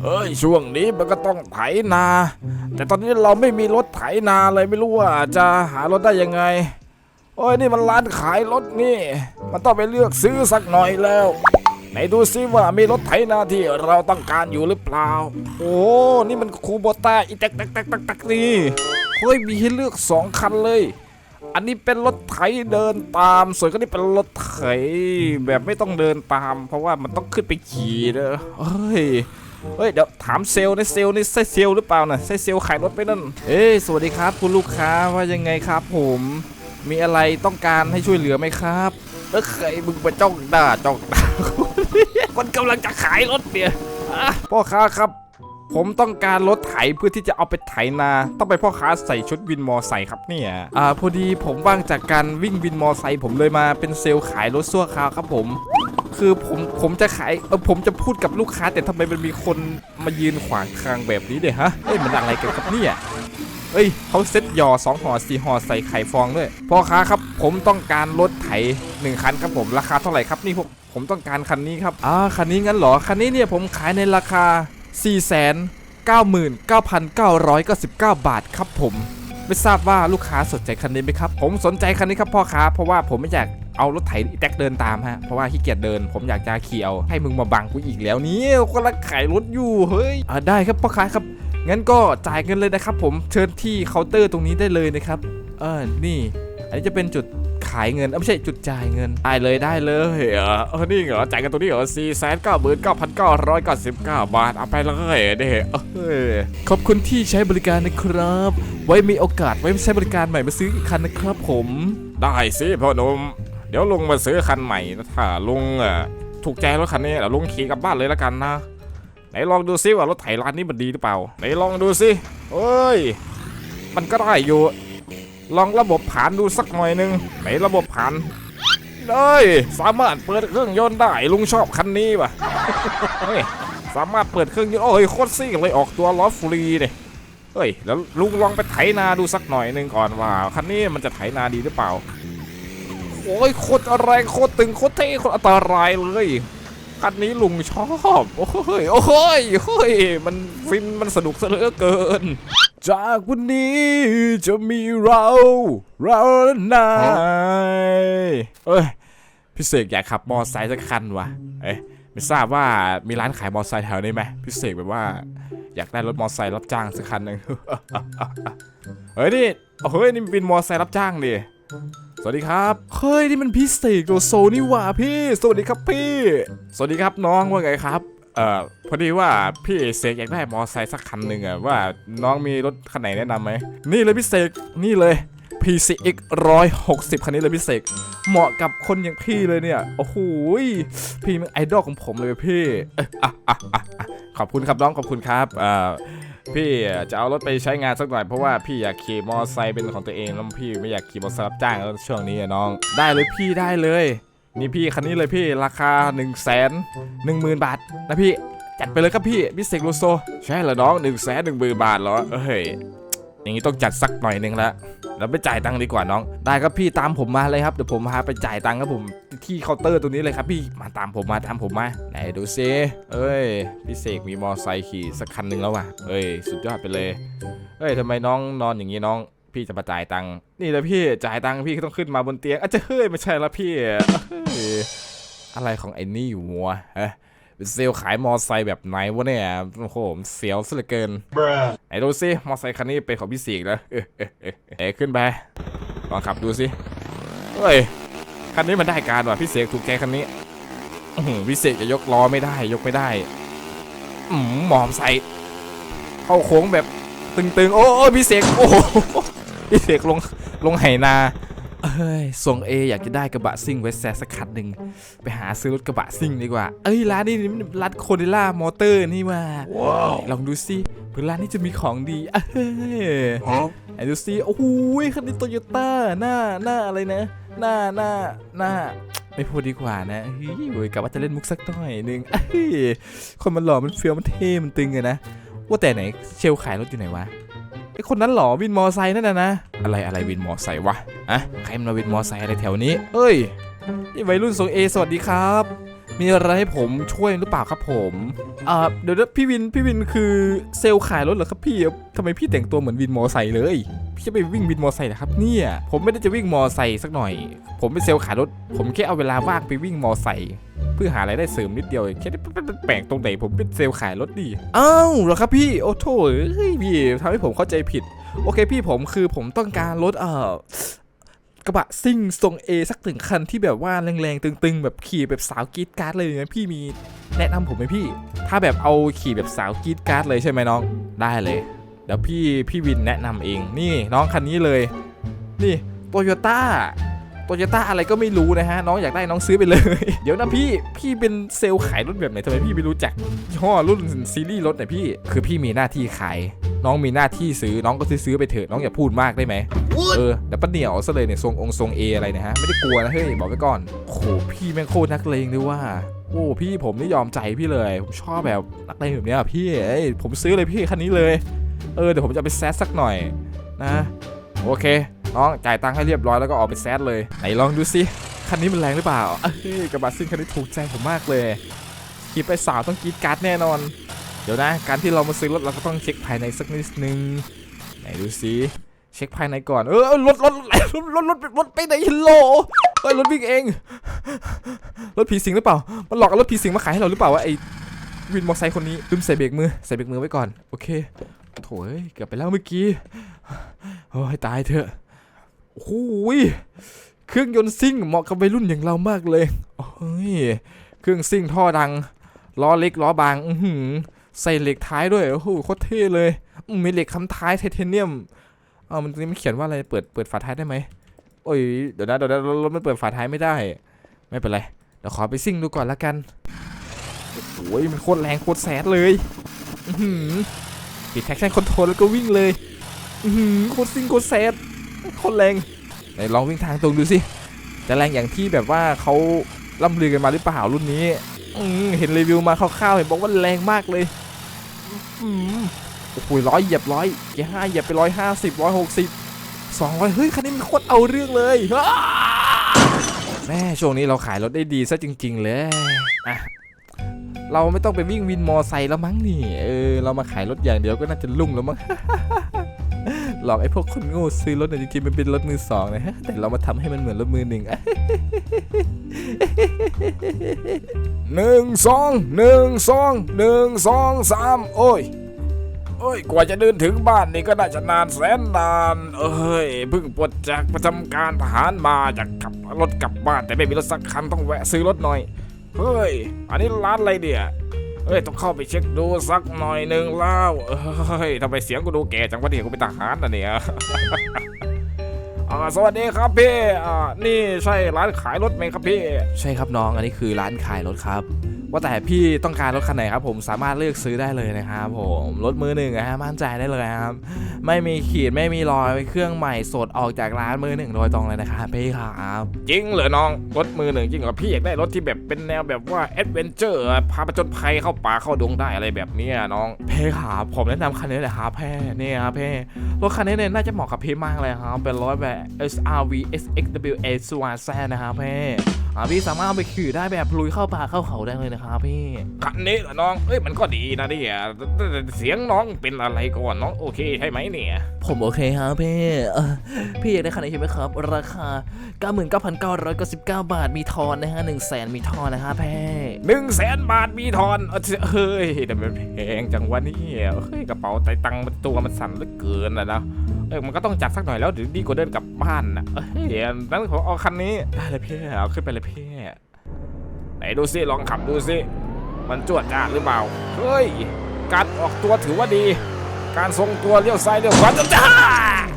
เอ้ยช่วงนี้มันก็ต้องไถนา แต่ตอนนี้เราไม่มีรถไถนาเลยไม่รู้ว่าจะหารถได้ยังไงโอ้ยนี่มันร้านขายรถนี่ มันต้องไปเลือกซื้อสักหน่อยแล้ว ไหนดูซิว่ามีรถไถนาที่เราต้องการอยู่หรือเปล่า โอ้นี่มันคูโบต้าอีแตกแตกแตกแตกแตกนี่เฮ้ยมีให้เลือกสองคันเลย อันนี้เป็นรถไถเดินตามส่วนก็นี่เป็นรถไถแบบไม่ต้องเดินตาม เพราะว่ามันต้องขึ้นไปขี่เด้อเฮ้ย เฮ้ยเดี๋ยวถามเซลล์นะเซลล์นี่ใช่เซลล์หรือเปล่านะใช่เซลล์ขายรถไปนั่นเอ้ยสวัสดีครับ คุณลูกค้าว่ายังไงครับ ผมมีอะไรต้องการให้ช่วยเหลือไหมครับเออใครมึงไปจ้องหน้าจ้องตาคนกำลังจะขายรถเนี่ยอะพ่อค้าครับ ผมต้องการรถไถเพื่อที่จะเอาไปไถนา ต้องไปพ่อค้าใส่ชุดวินมอไซค์ครับเนี่ยอ่าพอดีผมว่างจากการวิ่งวินมอไซค์ผมเลยมาเป็นเซลล์ขายรถซั่วคราวครับผม คือผมผมจะขายเออผมจะพูดกับลูกค้า แต่ทำไมมันมีคนมายืนขวางทางแบบนี้เนี่ยฮะเฮ้ยมันอะไรกันครับเนี่ยเอ้ยเขาเซ็ตยอสองห่อสี่ห่อใส่ไข่ฟองด้วยพ่อค้าครับ ผมต้องการรถไถหนึ่งคันครับผมราคาเท่าไหร่ครับนี่ผมผมต้องการคันนี้ครับอ่าคันนี้งั้นเหรอคันนี้เนี่ยผมขายในราคา 4 9 9 9 9 9 บาทครับผม ไม่ทราบว่าลูกค้าสนใจคันนี้ไหมครับ ผมสนใจคันนี้ครับพ่อค้าเพราะว่าผมไม่อยาก เอารถไถแท็กเดินตามฮะ เพราะว่าขี้เกียจเดิน ผมอยากจะเขี่เอาให้มึงมาบังกูอีกแล้วนี่ก็รักขายรถอยู่เฮ้ยอ่าได้ครับพ่อค้าครับ งั้นก็จ่ายเงินเลยนะครับ ผมเชิญที่เคาน์เตอร์ตรงนี้ได้เลยนะครับ เออนี่ อันนี้จะเป็นจุดขายเงินไม่ใช่จุดจ่ายเงินได้เลยได้เลยเออเออนี่เหรอจ่ายกันตรงนี้เหรอสี่แสนเก้าหมื่นเก้าพันเก้าร้อยเก้าสิบเก้าบาทเอาไปเลยเด้อขอบคุณที่ใช้บริการนะครับ ไว้มีโอกาสไว้ใช้บริการใหม่มาซื้ออีกคันนะครับผม ได้สิพ่อหนุ่ม เดี๋ยวลุงมาซื้อคันใหม่นะถ้าลุงอะถูกใจรถคันนี้เดี๋ยวลุงขี่กลับบ้านเลยละกันนะไหนลองดูซิว่ารถไถร้านนี้มันดีหรือเปล่าไหนลองดูสิเอ้ย มันก็ได้อยู่ ลองระบบผ่านดูสักหน่อยหนึงไหนระบบผ่านได้ยสามารถเปิดเครื่องยนต์ได้ลุงชอบคันนี้ป่ะเฮ้ยสามารถเปิดเครื่องยนต์โอ้ยโคตรซิ่งเลยออกตัวล้อฟรีเนี่ยเฮ้ยแล้วลุงลองไปไถนาดูสักหน่อยหนึงก่อนว่าคันนี้มันจะไถนาดีหรือเปล่า โอ้ยโคตรแรงโคตรตึงโคตรเท่โคตรอันตรายเลยคันนี้ลุงชอบโอ้ยโอ้ยโอ้ยมันฟินมันสนุกซะเหลือเกิน จากวันนี้จะมีเรา เราและนายเอ้ยพี่เสกอยากขับมอไซค์สักคันวะเอ้ยไม่ทราบว่ามีร้านขายมอไซค์แถวนี้ไหมพี่เสกแบบว่า อยากได้รถมอไซค์รับจ้างสักคันหนึ่งเฮ้ยนี่เฮ้ยนี่มันเป็นมอไซค์รับจ้างดิ สวัสดีครับเฮ้ยนี่มันพี่เสกโลโซนี่หว่าพี่ สวัสดีครับพี่ สวัสดีครับน้องว่าไงครับเอ่อพอดีว่าพี่เสกอยากได้มอไซค์สักคันหนึ่งอะว่าน้องมีรถคันไหนแนะนำไหมนี่เลยพี่เสกนี่เลย PCX 160 คันนี้เลยพี่เสกเหมาะกับคนอย่างพี่เลยเนี่ย โอ้โหพี่เป็นไอดอลของผมเลยพี่อะอะอะอะขอบคุณครับน้องขอบคุณครับเอ่อ พี่จะเอารถไปใช้งานสักหน่อยเพราะว่าพี่อยากขี่มอไซค์เป็นของตัวเองแล้วพี่ไม่อยากขี่มอไซค์รับจ้างแล้วช่วงนี้อะน้อง ได้เลยพี่ได้เลยนี่พี่คันนี้เลยพี่ราคา1นึ่งแสนหนึ่งหมื่นบาทนะพี่จัดไปเลยครับพี่พิเซกโลโซใช่เหรอน้องหนึ่งแสนหนึ่งหมื่นบาทเหรอเอ้ยอย่างนี้ต้องจัดสักหน่อยหนึงละ เราไปจ่ายตังค์ดีกว่าน้อง ได้ครับพี่ตามผมมาเลยครับเดี๋ยวผมพาไปจ่ายตังค์ครับผมที่เคาน์เตอร์ตรงนี้เลยครับพี่มาตามผมมาตามผมมาไหนดูซิเอ้ยพี่เสกมีมอไซค์ขี่สักคันหนึ่งแล้วว่ะเอ้ยสุดยอดไปเลยเอ้ยทำไมน้องนอนอย่างนี้น้องพี่จะมาจ่ายตังค์นี่แหละพี่จ่ายตังค์พี่ก็ต้องขึ้นมาบนเตียงอาจจะเฮ้ยไม่ใช่ละพี่อะไรของไอ้นี่อยู่วะฮะ เป็นเซลล์ขายมอไซค์แบบไหนวะเนี่ย โอ้โห เสียวซะเหลือเกิน ไหนดูสิ มอไซค์คันนี้เป็นของพี่สีกแล้วเออเออเออเออขึ้นไป ลองขับดูสิ เฮ้ย คันนี้มันได้การว่ะพี่เสกถูกใจคันนี้อื้อหือพี่เสกจะยกล้อไม่ได้ ยกไม่ได้อืมหมอมใส่เข้าโค้งแบบตึงๆ โอ้โอ้พี่เสกโอ้โหพี่เสกลงลงไหนา เอ้ยส่งเออยากจะได้กระบะซิ่งเวสแซสักคันหนึ่งไปหาซื้อรถกระบะซิ่งดีกว่า เอ้ยร้านนี้มันร้านโคเดล่ามอเตอร์นี่มาลองดูสิเผื่อร้านนี้จะมีของดีเอ้ยไหนดูสิโอ้โหคันนี้โตโยต้าหน้าหน้าอะไรนะ หน้าหน้าหน้าไม่พูดดีกว่านะเฮ้ยเว้ยกะว่าจะเล่นมุกสักหน่อยหนึงเอ้ยคนมันหล่อมันเฟี้ยวมันเท่มันตึงอะนะว่าแต่ไหนเชลขายรถอยู่ไหนวะไอ คนนั้นหรอวินมอไซค์นั่นนะนะ อะไรอะไรวินมอไซค์วะอะใครมันมาวินมอไซค์อะไรแถวนี้เอ้ยนี่วัยรุ่นทรงเอสวัสดีครับ มีอะไรให้ผมช่วยหรือเปล่าครับผมอ่าเดี๋ยวนะพี่วินพี่วินคือเซลล์ขายรถเหรอครับพี่ทำไมพี่แต่งตัวเหมือนวินมอไซค์เลยพี่จะไปวิ่งวินมอไซค์เหรอครับเนี่ยผมไม่ได้จะวิ่งมอไซค์สักหน่อย ผมเป็นเซลล์ขายรถ ผมแค่เอาเวลาว่างไปวิ่งมอไซค์ เพื่อหารายได้เสริมนิดเดียวเองแค่นี้แปลกตรงไหนผมเป็นเซลล์ขายรถดิอ้าวเหรอครับพี่โอ้โถเฮ้ยพี่ทำให้ผมเข้าใจผิด โอเคพี่ผมคือผมต้องการรถเอ่อกระบะซิ่งทรงเอสักถึงคันที่แบบว่าแรงๆ ตึงๆ แบบขี่แบบสาวกีดการ์ดเลยนะพี่มีแนะนำผมไหมพี่ ถ้าแบบเอาขี่แบบสาวกีดการ์ดเลยใช่ไหมน้องได้เลยเดี๋ยวพี่พี่วินแนะนำเองนี่น้องคันนี้เลย นี่โตโยต้า โตโยต้าอะไรก็ไม่รู้นะฮะ น้องอยากได้น้องซื้อไปเลย เดี๋ยวนะพี่ พี่เป็นเซลล์ขายรถแบบไหนทำไมพี่ไม่รู้จักยี่ห้อรุ่นซีรีส์รถเนี่ยพี่ คือพี่มีหน้าที่ขาย น้องมีหน้าที่ซื้อ น้องก็ซื้อๆไปเถอะ น้องอย่าพูดมากได้ไหม เออแต่ป้าเหนียวซะเลยเนี่ยทรงองค์ทรงเออะไรนะฮะ ไม่ได้กลัวนะเฮ้ย บอกไว้ก่อนโอ้โหพี่แม่งโคตรนักเลงด้วยว่าโอ้พี่ผมนี่ยอมใจพี่เลย ผมชอบแบบนักเลงแบบเนี้ยพี่เอ้ยผมซื้อเลยพี่คันนี้เลย เออเดี๋ยวผมจะเอาไปแซดสักหน่อยนะ โอเค น้องจ่ายตังค์ให้เรียบร้อยแล้วก็ออกไปแซดเลยไหนลองดูสิคันนี้มันแรงหรือเปล่าเอ้ยกระบะซิ่งคันนี้ถูกใจผมมากเลยขี่ไปสาวต้องกีดการ์ดแน่นอน เดี๋ยวนะ การที่เรามาซื้อรถเราก็ต้องเช็คภายในสักนิดนึงไหนดูสิเช็คภายในก่อนเออรถรถรถรถรถรถไปไหนฮัลโหลเอ้ยรถวิ่งเองรถผีสิงหรือเปล่า มันหลอกเอารถผีสิงมาขายให้เราหรือเปล่าวะไอวินมอเตอร์ไซค์คนนี้ลืมใส่เบรกมือใส่เบรกมือไว้ก่อน โอเคโถ่เกือบไปแล้วเมื่อกี้โอ้ยตายเถอะ หยเครื่องยนต์ซิ่งเหมาะกับวัยรุ่นอย่างเรามากเลยโอ้ยเครื่องซิ่งท่อดังล้อเล็กล้อบางอืใส่เหล็กท้ายด้วยโอ้โหโคตรเท่เลยมีเหล็กคำท้ายไทเทเนียมเอามันนี่มันเขียนว่าอะไรเปิดเปิดฝาท้ายได้ไหมโอ้ยเดี๋ยวนะเดี๋ยวนะรถมันเปิดฝาท้ายไม่ได้ ไม่เป็นไรเดี๋ยวขอไปซิ่งดูก่อนละกันโอ้ยมันโคตรแรงโคตรแสดเลยอือหือปิดแท็กชั่นคอนโทรลแล้วก็วิ่งเลยอือหือโคตรซิ่งโคตรแสด คตรแรงไหนลองวิ่งทางตรงดูสิจะแรงอย่างที่แบบว่าเขาล่ำลือกันมาหรือเปล่ารุ่นนี้อืเห็นรีวิวมาคร่าวๆเห็นบอกว่าแรงมากเลยอืมโอ้โหร้อยเหยียบร้อยเกียร์ห้าเหยียบไปร้อยห้าสิบร้อยหกสิบสองร้อยเฮ้ยคันนี้มันโคตรเอาเรื่องเลยแม่ช่วงนี้เราขายรถได้ดีซะจริง ๆ เลยอะเราไม่ต้องไปวิ่งวินมอไซค์แล้วมั้งนี่เออเรามาขายรถอย่างเดียวก็น่าจะลุ่งแล้วมั้ง หลอกไอ้พวกคนโง่ซื้อรถเนี่ยจริงๆมันเป็นรถมือสองนะฮะแต่เรามาทำให้มันเหมือนรถมือหนึ่งหนึ่งสองหนึ่งสองหนึ่งสองสามโอ้ยโอ้ยกว่าจะเดินถึงบ้านนี่ก็น่าจะนานแสนนาน เอ้ยเพิ่งปลดจากประจำการทหารมาจากขับรถกลับบ้านแต่ไม่มีรถสักคันต้องแวะซื้อรถหน่อย เฮ้ย อันนี้ร้านอะไรเนี่ย เอ้ยต้องเข้าไปเช็คดูสักหน่อยหนึ่งแล้วเอ้ยทำไมเสียงกูดูแก่จังวะเนี่ยกูเป็นทหารนะเนี่ย อ่าสวัสดีครับพี่อ่านี่ใช่ร้านขายรถไหมครับพี่ ใช่ครับน้องอันนี้คือร้านขายรถครับ ว่าแต่พี่ต้องการรถคันไหนครับผมสามารถเลือกซื้อได้เลยนะครับผมรถมือหนึ่งนะฮะมั่นใจได้เลยครับไม่มีขีดไม่มีรอยเครื่องใหม่สดออกจากร้านมือหนึ่งโดยตรงเลยนะครับพี่ครับจริงเหรอน้องรถมือหนึ่งจริงเหรอพี่อยากได้รถที่แบบเป็นแนวแบบว่าแอดเวนเจอร์พาไปจนภัยเข้าป่าเข้าดงได้อะไรแบบเนี้ยน้อง เพ่ครับผมแนะนำคันนี้เลยครับเพ่นี่ครับเพ่รถคันนี้เนี่ยน่าจะเหมาะกับพี่มากเลยครับเป็นรถแบบ SRV SXWA สวาแซนะครับเพ่อ่าพี่สามารถเอาไปขี่ได้แบบลุยเข้าป่าเข้าเขาได้เลยนะครับพี่คันนี้เหรอน้องเอ้ยมันก็ดีนะเนี่ยแต่แต่แต่เสียงน้องเป็นอะไรก่อนน้องโอเคใช่ไหมเนี่ยผมโอเคครับพี่เออพี่อยากได้คันไหนใช่ไหมครับ ราคา 99,999 บาทมีทอนนะฮะ1 0 0 0 0แสนมีทอนนะฮะพี่หนึ่งแสนบาทมีทอนเอ้ยเฮ้ยแต่มันแพงจังวะเนี่ยเฮ้ยกระเป๋าไตตังค์มันตัวมันสั่นเหลือเกินนะนะ เออมันก็ต้องจัดสักหน่อยแล้วเดี๋ยวดีกว่าเดินกลับบ้านนะเฮ้ยนั้นผมเอาคันนี้ได้เลยพี่เอาขึ้นไปเลยพี่ไหนดูสิลองขับดูสิมันจวดจ้าหรือเปล่าเฮ้ยการออกตัวถือว่าดี การทรงตัวเลี้ยวซ้ายเลี้ยวขวาจ้า